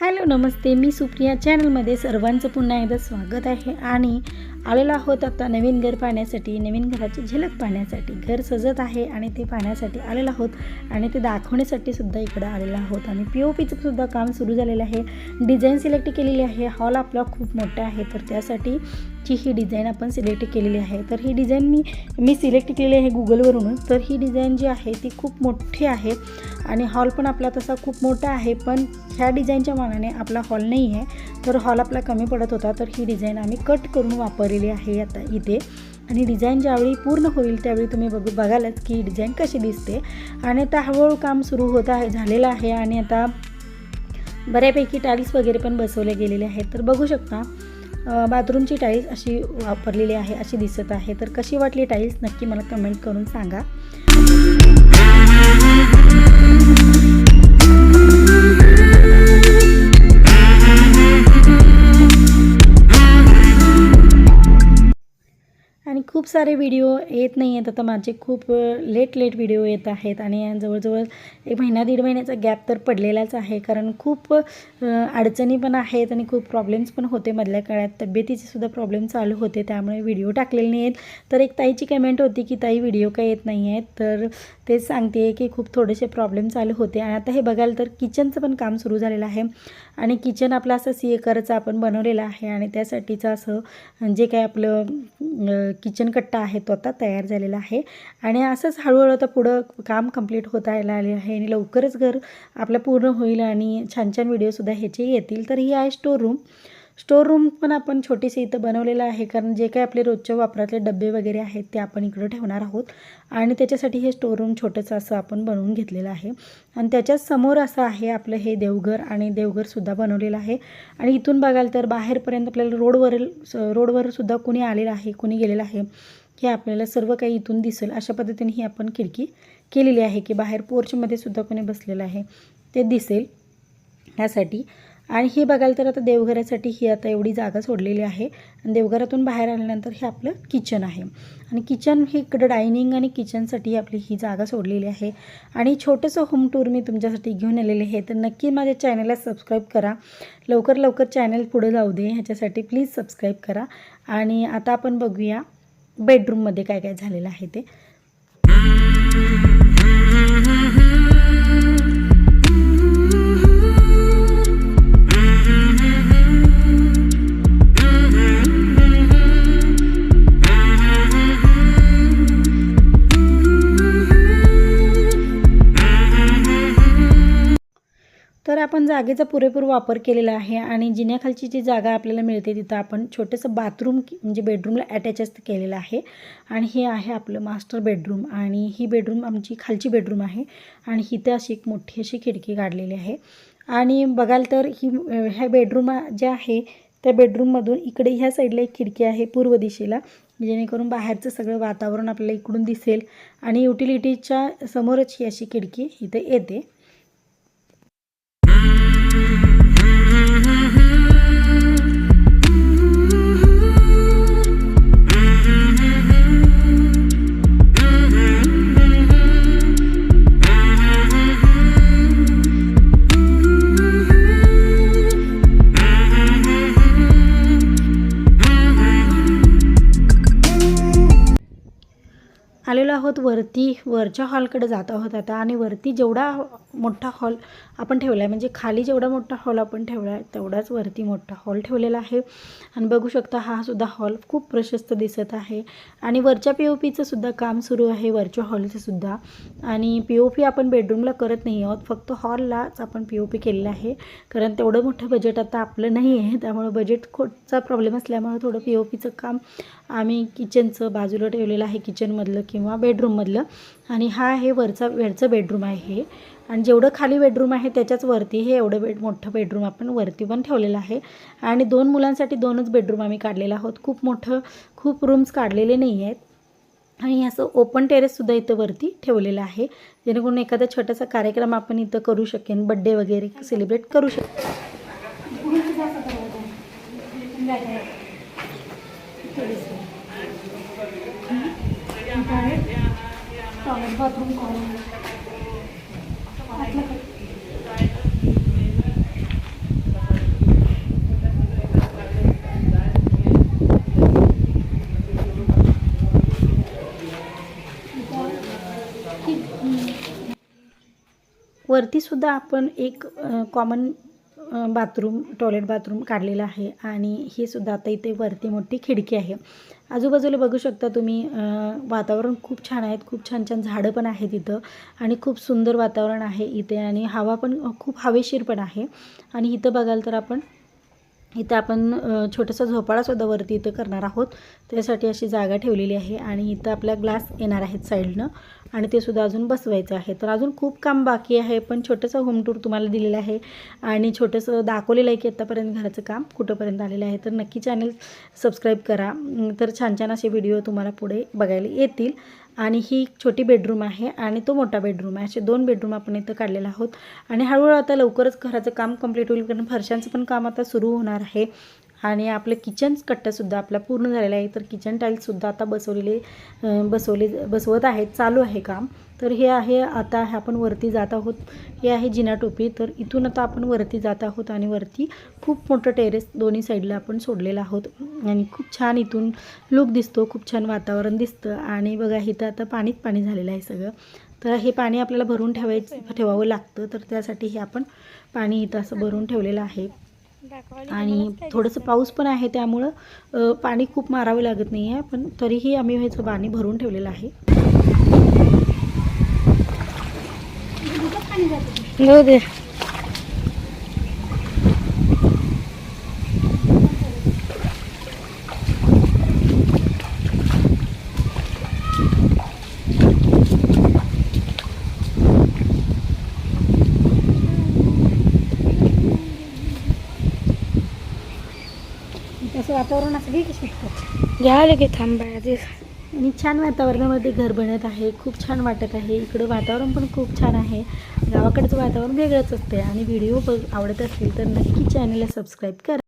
Hello नमस्ते. मी सुप्रिया चॅनलमध्ये सर्वांचं पुन्हा एकदा स्वागत आहे आणि आलेलो आहोत आता नवीन घर पाहण्यासाठी नवीन घराची झलक पाहण्यासाठी. घर सजत आहे आणि ते पाहण्यासाठी आलेलो आहोत आणि ते दाखवण्यासाठी सुद्धा इकडं आलेलो आहोत. आणि पी ओ पीचं सुद्धा काम सुरू झालेलं आहे. डिझाईन सिलेक्ट केलेली आहे. हॉल आपला खूप मोठा आहे तर त्यासाठी ची ही डिझाईन आपण सिलेक्ट केलेली आहे. तर ही डिझाईन मी मी सिलेक्ट केलेली आहे गुगलवरूनच. तर ही डिझाईन जी आहे ती खूप मोठी आहे आणि हॉल पण आपला तसा खूप मोठा आहे पण ह्या डिझाईनच्या मानाने आपला हॉल नाही आहे तर हॉल आपला कमी पडत होता तर ही डिझाईन आम्ही कट करून वापरलेली आहे आता इथे. आणि डिझाईन ज्यावेळी पूर्ण होईल त्यावेळी तुम्ही बघू बघालच की डिझाईन कशी दिसते. आणि आता हळूहळू काम सुरू होत आहे झालेलं आहे आणि आता बऱ्यापैकी टाईल्स वगैरे पण बसवले गेलेले आहेत. तर बघू शकता बाथरूमची टाईल्स अशी वापरलेली आहे अशी दिसत आहे. तर कशी वाटली टाईल्स नक्की मला कमेंट करून सांगा. सारे व्हिडिओ येत नाही आहेत आता माझे खूप लेट लेट व्हिडिओ येत आहेत आणि जवळजवळ एक महिना दीड महिन्याचा गॅप तर पडलेलाच आहे. कारण खूप अडचणी पण आहेत आणि खूप प्रॉब्लेम्स पण होते मधल्या काळात. तब्येतीचे सुद्धा प्रॉब्लेम चालू होते. त्यामुळे व्हिडिओ टाकलेले नाही आहेत तर एक ताईची कमेंट होती की ताई व्हिडिओ काय येत नाही आहेत तर तेच सांगते की खूप थोडेसे प्रॉब्लेम चालू होते. आणि आता हे बघाल तर किचनचं पण काम सुरू झालेलं आहे. आणि किचन आपलं असं सी एकरचं आपण बनवलेलं आहे. आणि त्यासाठीचं असं जे काय आपलं किचन कट्टा आहे तो आता तयार झालेला आहे. आणि असंच हळूहळू आता पुढं काम कंप्लीट होता यायला आले आहे आणि लवकरच घर आपलं पूर्ण होईल आणि छान छान व्हिडिओसुद्धा ह्याचे येतील. तर ही आहे स्टोर रूम स्टोर रूम पण आपण छोटीशी इथं बनवलेलं आहे कारण जे काही आपले रोजच्या वापरातले डबे वगैरे आहेत ते आपण इकडं ठेवणार आहोत. आणि त्याच्यासाठी हे स्टोर रूम छोटंसं असं आपण बनवून घेतलेलं आहे. आणि त्याच्याच समोर असं आहे आपलं हे देवघर आणि देवघरसुद्धा बनवलेलं आहे. आणि इथून बघाल तर बाहेरपर्यंत आपल्याला रोडवरील रोडवरसुद्धा कुणी आलेलं आहे कुणी गेलेलं आहे हे आपल्याला सर्व काही इथून दिसेल. अशा पद्धतीने ही आपण खिडकी केलेली आहे की बाहेर पोर्चमध्ये सुद्धा कोणी बसलेलं आहे ते दिसेल. ह्यासाठी आणि हे बघाल तर आता देवघरासाठी ही आता एवढी जागा सोडलेली आहे. आणि देवघरातून बाहेर आल्यानंतर हे आपलं किचन आहे. आणि किचन हे इकडं डायनिंग आणि किचनसाठी आपली ही जागा सोडलेली आहे. आणि छोटंसं होम टूर मी तुमच्यासाठी घेऊन आलेले आहे. तर नक्की माझ्या चॅनलला सबस्क्राईब करा. लवकर लवकर चॅनल पुढे जाऊ दे. ह्याच्यासाठी प्लीज सबस्क्राईब करा. आणि आता आपण बघूया बेडरूममध्ये काय काय झालेलं आहे ते. तर आपण जागेचा पुरेपूर वापर केलेला आहे आणि जिन्याखालची जी जागा आपल्याला मिळते तिथं आपण छोटंसं बाथरूम म्हणजे बेडरूमला अटॅचच केलेलं आहे. आणि हे आहे आपलं मास्टर बेडरूम आणि ही बेडरूम आमची खालची बेडरूम आहे आणि इथं अशी एक मोठी अशी खिडकी काढलेली आहे. आणि बघाल तर ही ह्या बेडरूम ज्या आहे त्या बेडरूममधून इकडे ह्या साईडला एक खिडकी आहे पूर्व दिशेला जेणेकरून बाहेरचं सगळं वातावरण आपल्याला इकडून दिसेल आणि युटिलिटीच्या समोरच ही अशी खिडकी इथे येते. mm -hmm. आलेलो आहोत. वरती वरच्या हॉलकडे जात आहोत आता. आणि वरती जेवढा मोठा हॉल आपण ठेवला आहे म्हणजे खाली जेवढा मोठा हॉल आपण ठेवला आहे तेवढाच वरती मोठा हॉल ठेवलेला आहे. आणि बघू शकता हा सुद्धा हॉल खूप प्रशस्त दिसत आहे. आणि वरच्या पी ओ पीचं सुद्धा काम सुरू आहे वरच्या हॉलचं सुद्धा. आणि पी ओ पी आपण बेडरूमला करत नाही आहोत फक्त हॉललाच आपण पी ओ पी केलेलं आहे. कारण तेवढं मोठं बजेट आता आपलं नाही आहे त्यामुळं बजेट खोटचा प्रॉब्लेम असल्यामुळं थोडं पी ओ पीचं काम आम्ही किचनचं बाजूला ठेवलेलं आहे किचनमधलं किंवा किंवा बेडरूममधलं. आणि हा आहे वरचा वेळचं बेडरूम आहे. हे आणि जेवढं खाली बेडरूम आहे त्याच्याच वरती हे एवढं बेड मोठं बेडरूम आपण वरती पण ठेवलेलं आहे. आणि दोन मुलांसाठी दोनच बेडरूम आम्ही काढलेलं आहोत. खूप मोठं खूप रूम्स काढलेले नाही आहेत. आणि असं ओपन टेरेससुद्धा इथं वरती ठेवलेलं आहे. जेणेकरून एखादा छोटासा कार्यक्रम आपण इथं करू शकेन बड्डे वगैरे सेलिब्रेट करू शकतो बाथरूम सुद्धा आपण एक कॉमन बाथरूम टॉयलेट बाथरूम काढलेला आहे आणि हे सुद्धा आता इथे वरती मोठी खिडकी आहे. आजूबाजूला बघू शकता तुम्ही वातावरण खूप छान आहेत खूप छान छान झाडं पण आहेत इथं आणि खूप सुंदर वातावरण आहे इथे आणि हवा पण खूप हवेशीर पण आहे. आणि इथं बघाल तर आपण इथं आपण छोटंसं छोटासा झोपाळासुद्धा वरती इथं करणार आहोत. त्यासाठी अशी जागा ठेवलेली आहे आणि इथं आपल्या ग्लास येणार आहेत साईडनं आणि ते सुद्धा अजून बसवायचं आहे. तर अजून खूप काम बाकी आहे पण छोटंसं होम टूर तुम्हाला दिलेलं आहे आणि छोटंसं दाखवलेलं आहे की आत्तापर्यंत घराचं काम कुठंपर्यंत आलेलं आहे. तर नक्की चॅनल सबस्क्राईब करा. तर छान छान असे व्हिडिओ तुम्हाला पुढे बघायला येतील. आणि ही छोटी बेडरूम आहे आणि तो मोठा बेडरूम आहे. असे दोन बेडरूम आपण इथं काढलेला आहोत. आणि हळूहळू आता लवकरच घराचं काम कंप्लीट होईल कारण फरशांचं पण काम आता सुरू होणार आहे. आणि आपलं किचन कट्टासुद्धा आपला पूर्ण झालेला आहे. तर किचन टाईल्ससुद्धा आता बसवलेले बसवले बसवत आहेत. चालू आहे काम. तर हे आहे आता हे आपण वरती जात आहोत. हे आहे जिना टोपी. तर इथून आता आपण वरती जात आहोत आणि वरती खूप मोठं टेरेस दोन्ही साईडला आपण सोडलेलं आहोत. आणि खूप छान इथून लुक दिसतो. खूप छान वातावरण दिसतं. आणि बघा इथं आता पाणीच पाणी झालेलं आहे सगळं. तर हे पाणी आपल्याला भरून ठेवायचं ठेवावं लागतं. तर त्यासाठी हे आपण पाणी इथं असं भरून ठेवलेलं आहे. आणि थोडंसं पाऊस पण आहे त्यामुळं पाणी खूप मारावं लागत नाही आहे पण तरीही आम्ही ह्याचं पाणी भरून ठेवलेलं आहे. जाऊ दे तसं वातावरण असं की कशी घ्या लगे थांबा आधी आणि छान वातावरणामध्ये घर बनत आहे खूप छान वाटत आहे. इकडं वातावरण पण खूप छान आहे. गावाकडचं वातावरण वेगळंच असते आणि व्हिडिओ बघ आवडत असतील तर नक्की चॅनलला सबस्क्राईब करा.